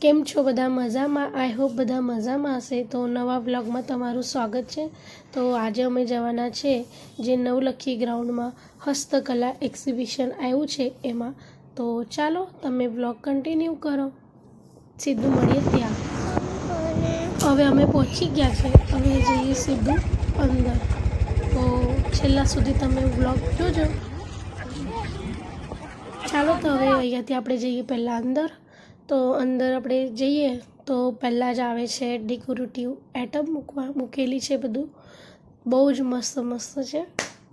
કેમ છો? બધા મજામાં? આઈ હોપ બધા મજામાં હશે. તો નવા બ્લોગમાં તમારું સ્વાગત છે. તો આજે અમે જવાના છે જે નવલખી ગ્રાઉન્ડમાં હસ્તકલા એક્ઝિબિશન આવ્યું છે એમાં. તો ચાલો, તમે બ્લોગ કન્ટિન્યુ કરો. સીધું મળીએ ત્યાં. હવે અમે પહોંચી ગયા છે. હવે જઈએ સીધું અંદર. તો છેલ્લા સુધી તમે બ્લોગ જોજો. ચાલો તો હવે અહીંયાથી આપણે જઈએ પહેલાં અંદર. તો અંદર આપણે જઈએ તો પહેલાં જ આવે છે ડેકોરેટિવ આઇટમ મૂકવા મૂકેલી છે બધું. બહુ જ મસ્ત મસ્ત છે.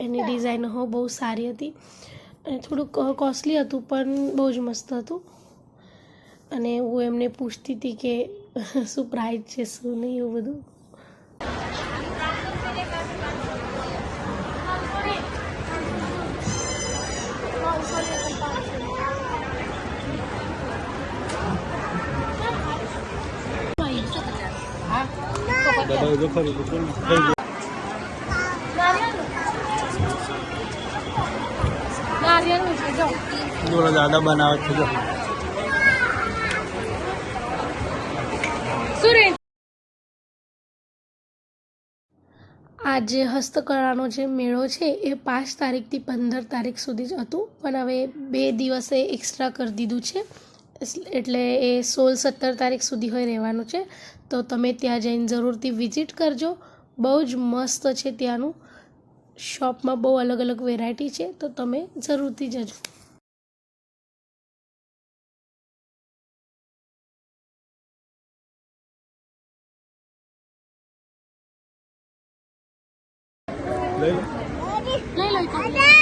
એની ડિઝાઇન હો બહુ સારી હતી. અને થોડુંક કોસ્ટલી હતું પણ બહુ જ મસ્ત હતું. અને હું એમને પૂછતી હતી કે શું પ્રાઇસ છે શું નહીં એવું બધું. દાદા બનાવે છે, જે. હસ્તકળાનો જે મેળો છે, એ પાંચ તારીખથી પંદર તારીખ સુધી જ હતું, પણ હવે બે દિવસે એક્સ્ટ્રા કરી દીધું છે. એટલે એ સોળ સત્તર તારીખ સુધી હોય રહેવાનું છે. તો તમે ત્યાં જઈને જરૂરથી વિઝિટ કરજો. બહુ જ મસ્ત છે ત્યાંનું શોપમાં બહુ અલગ અલગ વેરાયટી છે. તો તમે જરૂરથી જજો. લઈ લો.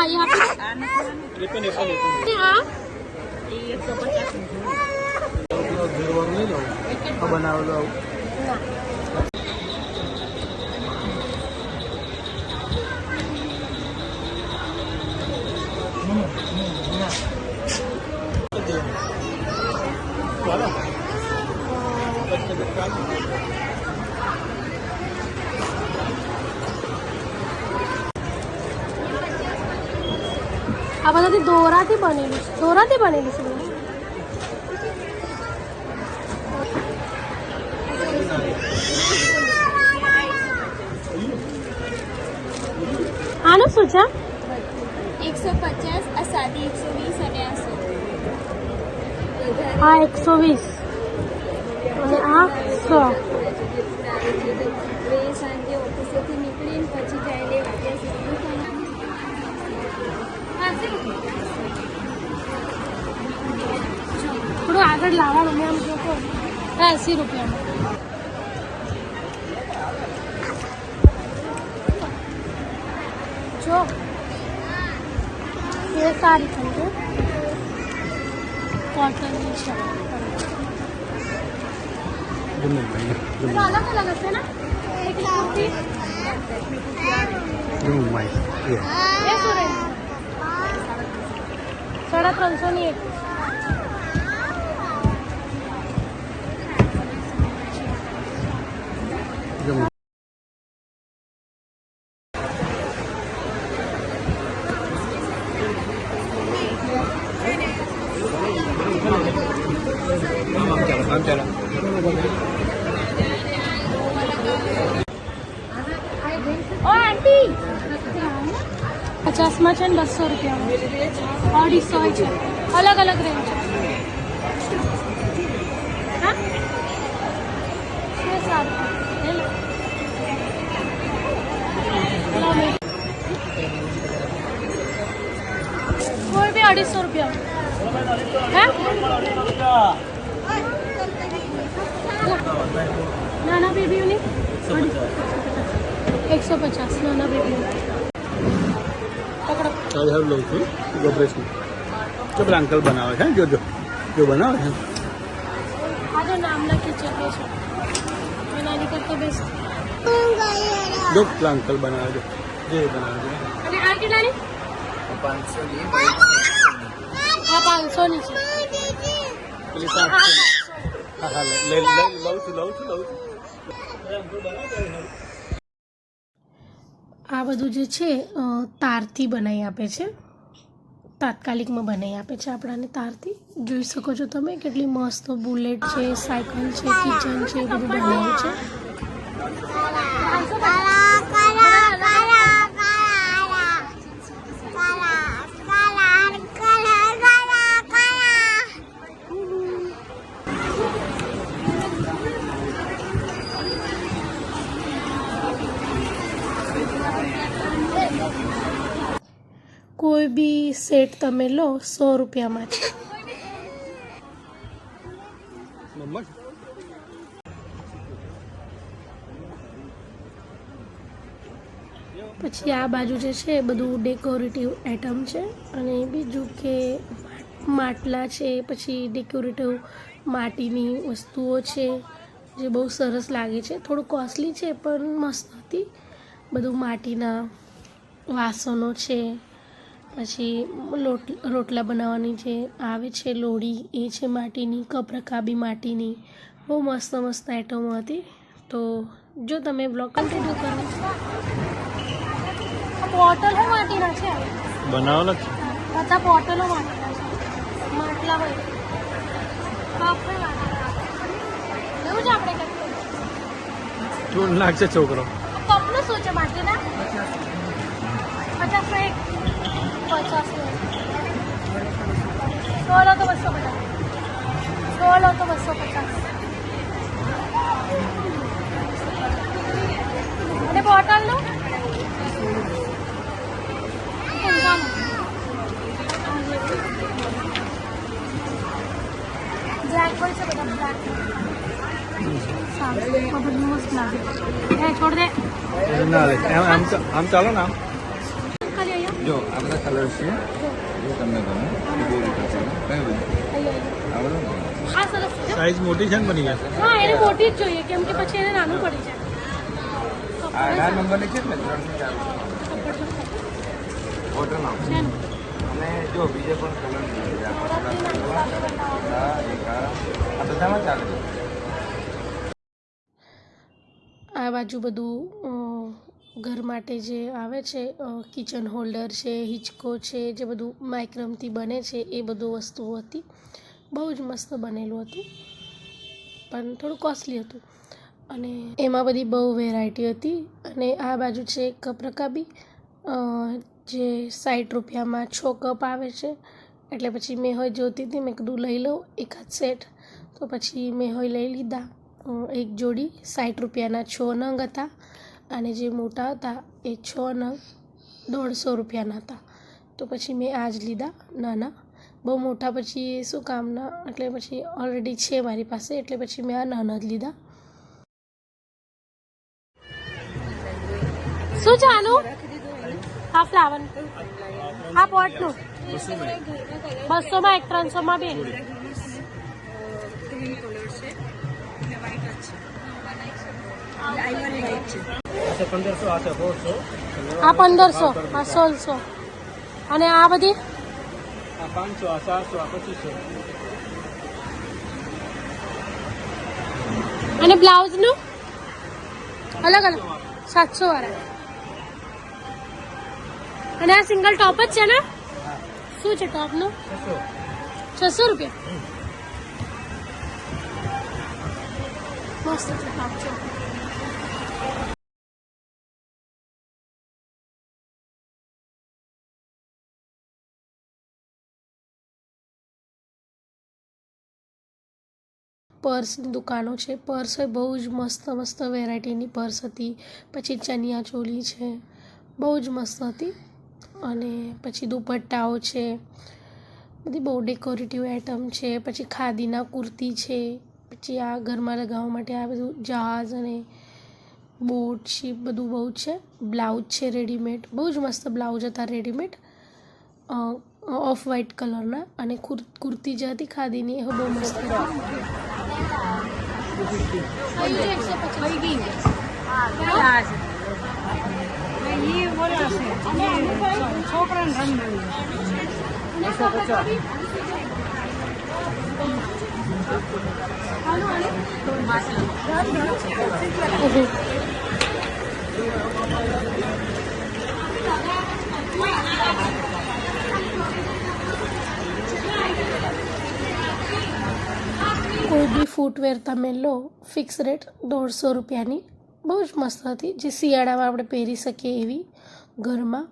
લઈ લો હા હા યહાં એ પણ એ પણ એ પણ पे हाँ પેલો ઘેરવાળું લઈ લો આ આ બધાથી દોરાથી બનેલું છે. દોરાથી બનેલું છે. આનું શું છે? એકસો પચાસ આ સાદી એકસો વીસ અને આ સો. આ એકસો વીસ. અને આ સો. બે સાંજે ઓફિસેથી થોડું આગળ લાવવાનું મેં આમ જોતો હા એંસી રૂપિયામાં જો એ સારી થઈ છે કોટનની છે ગમે ભાઈ તો અલગ અલગ હશે ને એક કુર્તી ગમે ભાઈ એ શું રહે સાડા ત્રણસો ની એક ગમે આમ ચાલો ઓ આંટી પચાસમાં છે ને બસો રૂપિયામાં અઢીસો હોય છે અલગ અલગ રેન્જ છે હા એ સારું લઈ લો. લો મેં. કોઈ બી ચાલો સારું લઉં છું. ગભરેશ તો પેલા અંકલ બનાવે છે જોજો જો જો. બનાવે છે? જો પેલા અંકલ બનાવે છે. જે બનાવે છે. પેલી હા હા લઈ લઈ લઉં છું લઉં છું લઉં છું. બધું જે છે તારથી બનાવી આપે છે. તાત્કાલિકમાં બનાવી આપે છે આપણાને તારથી. જોઈ શકો છો તમે કેટલી મસ્ત બુલેટ છે, સાયકલ છે, કિચન છે, એ બધું બનાવ્યું છે. બી સેટ તમે લો સો રૂપિયામાં પછી આ બાજુ જે છે એ બધું ડેકોરેટિવ આઇટમ છે અને બીજું કે માટલા છે, પછી ડેકોરેટિવ માટીની વસ્તુઓ છે, જે બહુ સરસ લાગે છે. થોડું કોસ્ટલી છે, પણ મસ્ત હતી. બધું માટીના વાસણો છે. પછી લોટ રોટલા બનાવવાની જે આવે છે લોડી એ છે માટીની કપ રકાબી માટીની. બહુ મસ્ત મસ્ત આઇટમો હતી. તો જો તમે બ્લોગ કન્ટિન્યુ કરો. બોટલ હો માટીના છે? બનાવેલા છે. બધા બોટલો માટીના છે. માટલા હોય. કપ એવું જ આપણે કરીએ ચૂન લાગશે છોકરો? કપનું શું છે માટીના? પચાસ એક. પચાસ સોળ તો બસો પચાસ સોળ તો બસો પચાસ અને બોટલનું બ્લેક હોય છે બધા બ્લેક સારું આ બધું મસ્ત લાગે એ છોડ દે જો આ બધા કલર છે. જો તમને ગમે એ બહુ રીતે છે કઈ બધું આ સરસ. છે સાઈઝ મોટી છે ને બની ગયા હા એને મોટી જ જોઈએ કેમ કે પછી એને નાનું પડી જાય. આ અઢાર નંબરની છે ને ત્રણસો ચાર. ઓર્ડર નામ અને જો બીજે પણ કલર છે આ પછીના આ એક આ. આ બધામાં ચાલે આ બાજુ બધું ઘર માટે જે આવે છે કિચન હોલ્ડર છે, હિંચકો છે, જે બધું માઇક્રમથી બને છે, એ બધું વસ્તુઓ હતી. બહુ જ મસ્ત બનેલું હતું, પણ થોડું કોસ્ટલી હતું. અને એમાં બધી બહુ વેરાયટી હતી. અને આ બાજુ છે કપ રકાબી જે સાઠ રૂપિયામાં છ કપ આવે છે. એટલે પછી મેં હોય જોતી હતી, મેં કીધું લઈ લઉં એકાદ સેટ તો પછી મેં હોય લઈ લીધા એક જોડી સાઠ રૂપિયાના છ નંગ હતા. અને જે મોટા હતા એ છ નંગ દોઢસો રૂપિયાના હતા. તો પછી મેં આ જ લીધા નાના. બહુ મોટા પછી શું કામના એટલે પછી ઓલરેડી છે મારી પાસે, એટલે પછી મેં આ નાના જ લીધા. શું છે આ ફ્લાવર હા પોટનું બસોમાં એક, ત્રણસોમાં બે. આ પંદરસો આ સોળસો. અને આ બધી? આ પાંચસો આ ચારસો આ પચીસો. અને બ્લાઉઝનું? અલગ અલગ. સાતસો વાળા. અને આ સિંગલ ટોપ જ છે ને? શું છે ટોપનું? છસો રૂપિયા. મસ્ત છે ટોપ છે. પર્સની દુકાનો છે. પર્સ બહુ જ મસ્ત મસ્ત વેરાયટીની પર્સ હતી. પછી ચનિયા ચોલી છે. બહુ જ મસ્ત હતી. અને પછી દુપટ્ટાઓ છે. બધી બહુ ડેકોરેટિવ આઇટમ છે. પછી ખાદીના કુર્તી છે. પછી આ ઘરમાં લગાવવા માટે આ બધું જહાજ અને બોટ છે, બધું બહુ છે. બ્લાઉઝ છે રેડીમેડ બહુ જ મસ્ત બ્લાઉઝ હતા રેડીમેડ ઓફ વ્હાઇટ કલરના અને કુર્તી જે હતી ખાદીની, એ બહુ મસ્ત હતી. купить. Мои деньги. ये बोला छोकरा Thank you. કોઈ બી ફૂટવેર તમે લો ફિક્સ રેટ દોઢસો રૂપિયાની. બહુ જ મસ્ત હતી, જે શિયાળામાં આપણે પહેરી શકીએ એવી ઘરમાં.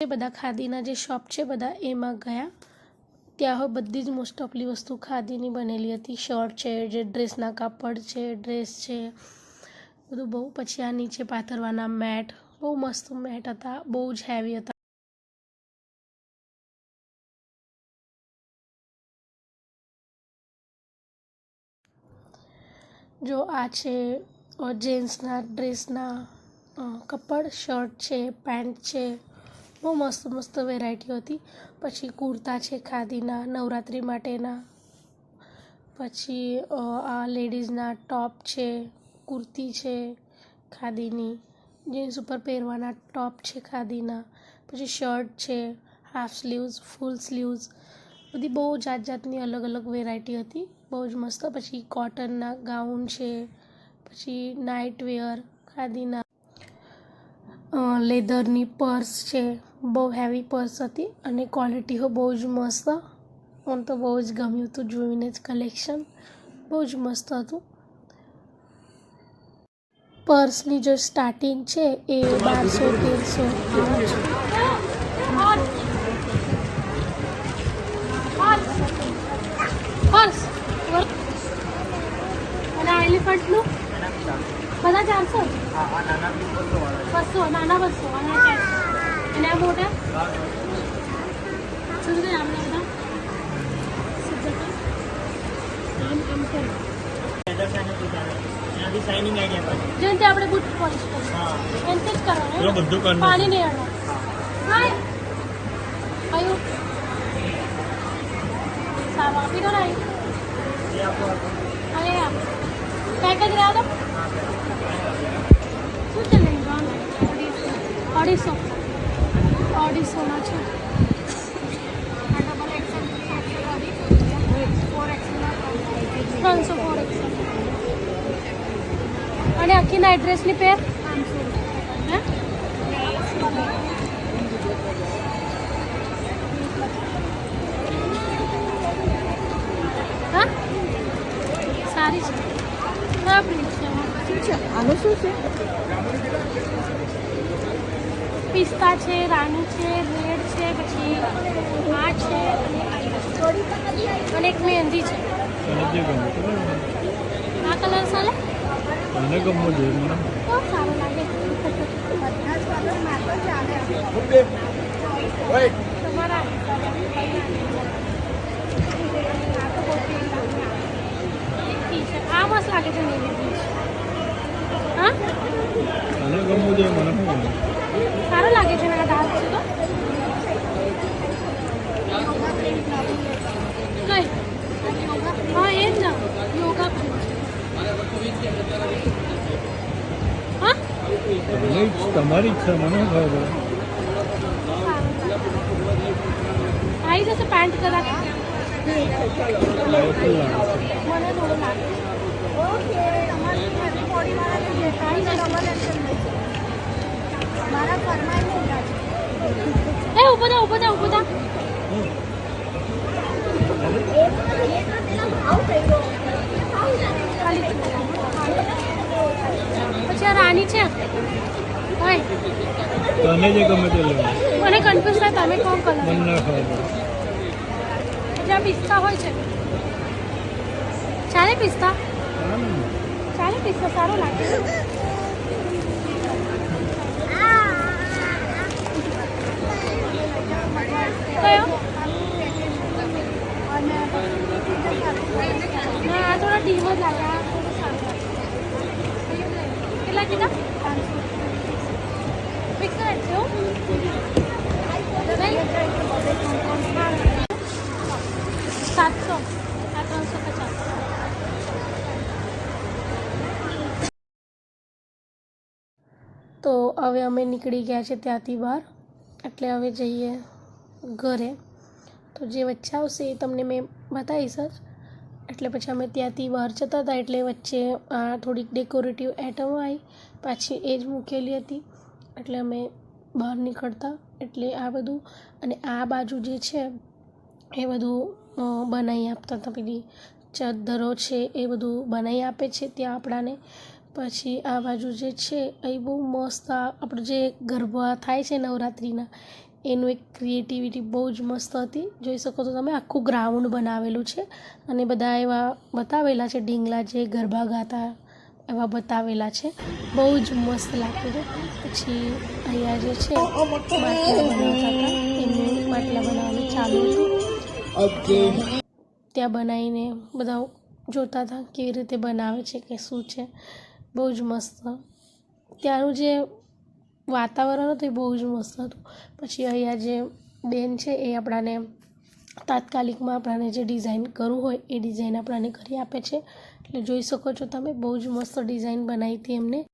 બધા ખાદીના જે શોપ છે બધા એમાં ગયા. ત્યાં બધી જ મોસ્ટ ઓફલી વસ્તુ ખાદીની બનેલી હતી. શર્ટ છે, જે ડ્રેસના કાપડ છે ડ્રેસ છે, બધું બહુ. પછી આ નીચે પાથરવાના મેટ બહુ મસ્ત મેટ હતા, બહુ જ હેવી હતા. જો આ છે જેન્ટ્સના ડ્રેસના કપડ શર્ટ છે પેન્ટ છે. બહુ મસ્ત મસ્ત વેરાયટીઓ હતી. પછી કુર્તા છે ખાદીના, નવરાત્રિ માટેના. પછી આ લેડીઝના ટોપ છે, કુર્તી છે ખાદીની. જીન્સ ઉપર પહેરવાના ટોપ છે ખાદીના. પછી શર્ટ છે, હાફ સ્લીવ્સ, ફૂલ સ્લીવ્સ. બધી બહુ જાત જાતની અલગ અલગ વેરાયટી હતી. બહુ જ મસ્ત. પછી કોટનના ગાઉન છે. પછી નાઇટ વેર ખાદીના. લેધરની પર્સ છે. બહુ હેવી પર્સ હતી અને ક્વોલિટી હો બહુ જ મસ્ત. મને તો બહુ જ ગમ્યું હતું જોઈને જ કલેક્શન બહુ જ મસ્ત હતું. પર્સની જો સ્ટાર્ટિંગ છે એ બારસો તેરસો એલિફન્ટનું બધા ચારસો? બસો નાના બસો. અને આ મોટા શું કરો જાય પાછી જેમ તે આપણે બુટ પોલિશ કરીએ એમ જ બધું પાણી નહીં હાય કયું સારું આપી દો ને આ પેક જ રહ્યા તો શું લેંઘા અઢીસો અઢીસોમાં છે. ત્રણસો ફોર એક્સેલ અને આખી નાઇટ ડ્રેસની પેર હે? હા? સારી છે. પ્રિન્ટ છે. આનું શું છે? પિસ્તા છે રાની છે રેડ છે પછી આ છે અને એક મહેંદી છે. આ કલર ચાલે મને ગમવું જોઈએ મને. બહુ સારો લાગે. તમારા આ મસ્ત લાગે છે હા? મને ગમવું જોઈએ મને શું સારો લાગે છે મારા દાંત છે તો? કઈ? હા એ જ ને. યોગા તમારી ઈચ્છા મને ખબર? આવી જશે પેન્ટ કદાચ મને થોડું લાગે ઓકે તમારે બોડી વાળાને જે આવી જશે મારા ઘરમાં નહીં ગાડી એ ઊભો થા ઊભો થા ઊભો થા. પછી આ રાણી છે. તને જે ગમે તે મને કન્ફ્યુઝ થાય તમે કોણ કલર મને ના ખબર. પિસ્તા હોય છે. ચાલે પિસ્તા? ચાલે પિસ્તા સારો લાગે કયો ના આ થોડા ડીમ જ લાગે આ થોડું સારું લાગે કેટલા કીધા ફિક્સ રેટ છે હો? સાતસો આ ત્રણસો પચાસ તો હવે અમે નીકળી ગયા છે ત્યાંથી બહાર. એટલે હવે જઈએ ઘરે. તો જે વચ્ચે આવશે એ તમને મેં બતાવીશ જ. એટલે પછી અમે ત્યાંથી બહાર જતા હતા એટલે વચ્ચે આ થોડીક ડેકોરેટિવ આઇટમો આવી. પાછી એ જ મૂકેલી હતી. એટલે અમે બહાર નીકળતા. એટલે આ બધું અને આ બાજુ જે છે, એ બધું બનાવી આપતા હતા. પેલી ચાદરો છે એ બધું બનાવી આપે છે ત્યાં આપણાને. પછી આ બાજુ જે છે એ બહુ મસ્ત આપણે જે ગરબા થાય છે નવરાત્રિના એનું એક ક્રિએટિવિટી બહુ જ મસ્ત હતી. જોઈ શકો તો તમે આખું ગ્રાઉન્ડ બનાવેલું છે અને બધા એવા બતાવેલા છે ઢીંગલા જે ગરબા ગાતા એવા બતાવેલા છે. બહુ જ મસ્ત લાગતું છે. પછી અહીંયા જે છે માટલા બનાવતા હતા. એમનું માટલા બનાવવાનું ચાલુ હતું. ત્યાં બનાવીને બધા જોતા હતા કેવી રીતે બનાવે છે કે શું છે. બહુ જ મસ્ત. ત્યાંનું જે વાતાવરણ હતું એ બહુ જ મસ્ત હતું. પછી અહીંયા જે બેન છે એ આપણાને તાત્કાલિકમાં આપણાને જે ડિઝાઇન કરવું હોય એ ડિઝાઇન આપણાને કરી આપે છે. એટલે જોઈ શકો છો તમે, બહુ જ મસ્ત ડિઝાઇન બનાવી હતી એમને.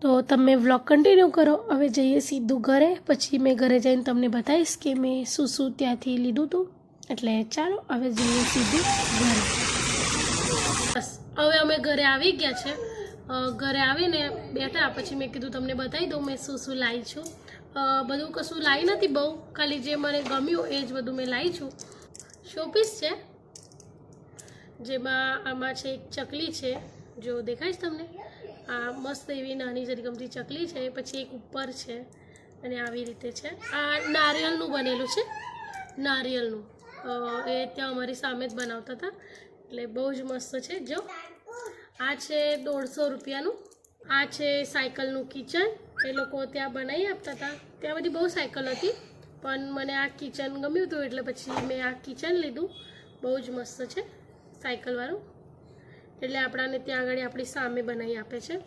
તો તમે વ્લોગ કન્ટિન્યુ કરો. હવે જઈએ સીધું ઘરે. પછી મેં ઘરે જઈને તમને બતાવીશ કે મેં શું શું ત્યાંથી લીધું હતું એટલે ચાલો, હવે જઈએ સીધું ઘરે. હવે અમે ઘરે આવી ગયા છે. ઘરે આવીને બેઠા, પછી મેં કીધું તમને બતાવી દઉં મેં શું શું લાવી છું. બધું કશું લાવી નથી બહુ. ખાલી જે મને ગમ્યું એ જ બધું મેં લાવી છું. શોપીસ છે. જેમાં આમાં છે એક ચકલી છે. જો દેખાય છે તમને? આ મસ્ત એવી નાની જરી ગમતી ચકલી છે. પછી એક ઉપર છે. અને આવી રીતે છે. આ નારિયેળનું બનેલું છે. નારિયેળનું. એ ત્યાં અમારી સામે જ બનાવતા હતા. એટલે બહુ જ મસ્ત છે. જો. આ છે દોઢસો રૂપિયાનું. આ છે સાયકલનું કિચન. એ લોકો ત્યાં બનાવી આપતા હતા. ત્યાં બધી બહુ સાયકલ હતી. પણ મને આ કિચન ગમ્યું હતું એટલે પછી મેં આ કિચન લીધું. બહુ જ મસ્ત છે સાયકલવાળું એટલે આપણાને ત્યાં આગળ આપણી સામે બનાવી આપે છે.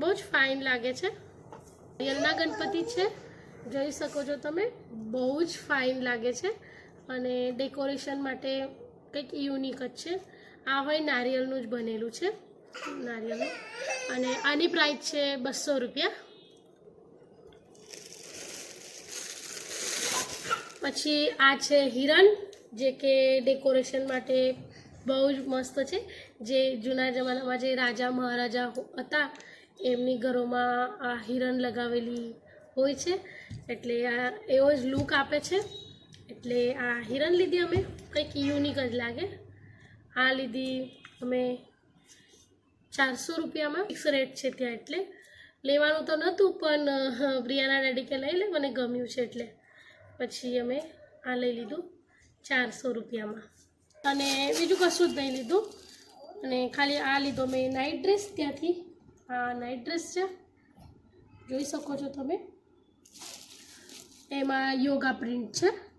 બહુ જ ફાઇન લાગે છે. યલના ગણપતિ છે. જોઈ શકો છો તમે. બહુ જ ફાઇન લાગે છે. અને ડેકોરેશન માટે કંઈક યુનિક જ છે. આ હોય નારિયેળનું જ બનેલું છે. નારિયેળનું. અને આની પ્રાઇસ છે બસો રૂપિયા. પછી આ છે હિરણ, જે કે ડેકોરેશન માટે બહુ જ મસ્ત છે. જે જૂના જમાનામાં જે રાજા મહારાજા હતા, એમની ઘરોમાં આ હિરણ લગાવેલી હોય છે. એટલે આ એવો જ લુક આપે છે. એટલે આ હિરણ લીધી અમે, કંઈક યુનિક જ લાગે. આ લીધી અમે ચારસો રૂપિયામાં. ફિક્સ રેટ છે ત્યાં એટલે. લેવાનું તો નહોતું, પણ પ્રિયાના ડેડી કે લઈ લે, મને ગમ્યું છે એટલે. પછી અમે આ લઈ લીધું ચારસો રૂપિયામાં. અને બીજું કશું જ નહીં લીધું. અને ખાલી આ લીધો મેં નાઇટ ડ્રેસ ત્યાંથી. આ નાઇટ ડ્રેસ છે. જોઈ શકો છો તમે. એમાં યોગા પ્રિન્ટ છે.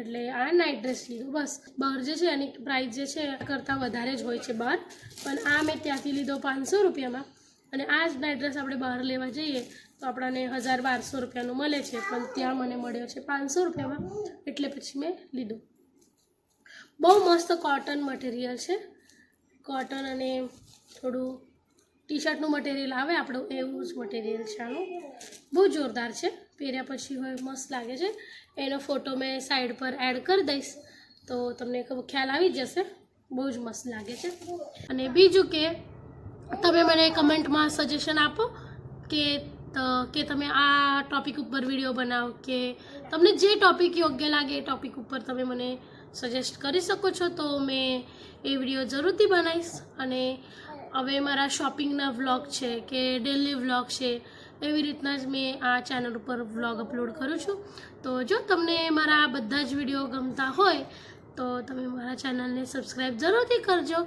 એટલે આ નાઇટ ડ્રેસ લીધો, બસ. બહાર જે છે એની પ્રાઇસ જે છે કરતાં વધારે જ હોય છે બહાર. પણ આ મેં ત્યાંથી લીધો પાંચસો રૂપિયામાં. અને આ જ નાઇટ ડ્રેસ આપણે બહાર લેવા જઈએ, તો આપણને હજાર બારસો રૂપિયાનું મળે છે. પણ ત્યાં મને મળ્યો છે પાંચસો રૂપિયામાં. એટલે પછી મેં લીધું. બહુ મસ્ત કોટન મટીરિયલ છે. કોટન અને થોડું ટી શર્ટનું મટીરિયલ આવે, આપણું એવું જ મટીરિયલ છે આનું. બહુ જોરદાર છે. પહેર્યા પછી હોય મસ્ત લાગે છે. એનો ફોટો મેં સાઈડ પર એડ કરી દઈશ. તો તમને ખ્યાલ આવી જશે. બહુ જ મસ્ત લાગે છે. અને બીજું કે, તમે મને કમેન્ટમાં સજેશન આપો કે કે તમે આ ટોપિક ઉપર વીડિયો બનાવો, કે તમને જે ટોપિક યોગ્ય લાગે એ ટોપિક ઉપર તમે મને સજેસ્ટ કરી શકો છો. તો મેં એ વીડિયો જરૂરથી બનાવીશ. અને હવે મારા શોપિંગના વ્લોગ છે કે ડેલી વ્લોગ છે, એવી રીતના જ મેં આ ચેનલ ઉપર વ્લોગ અપલોડ કરું છું. તો જો તમને મારા બધા જ વીડિયો ગમતા હોય, તો તમે મારા ચેનલને સબસ્ક્રાઈબ જરૂરથી કરજો.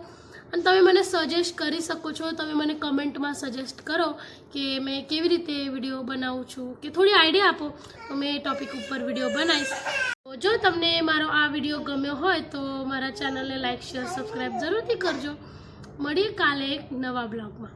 અને તમે મને સજેસ્ટ કરી શકો છો, તમે મને કમેન્ટમાં સજેસ્ટ કરો કે મેં કેવી રીતે વીડિયો બનાવું છું, કે થોડી આઈડિયા આપો, તો મેં એ ટોપિક ઉપર વીડિયો બનાવીશ. જો તમને મારો આ વીડિયો ગમ્યો હોય, તો મારા ચેનલને લાઇક શેર સબસ્ક્રાઈબ જરૂરથી કરજો. મળીએ કાલે એક નવા બ્લોગમાં.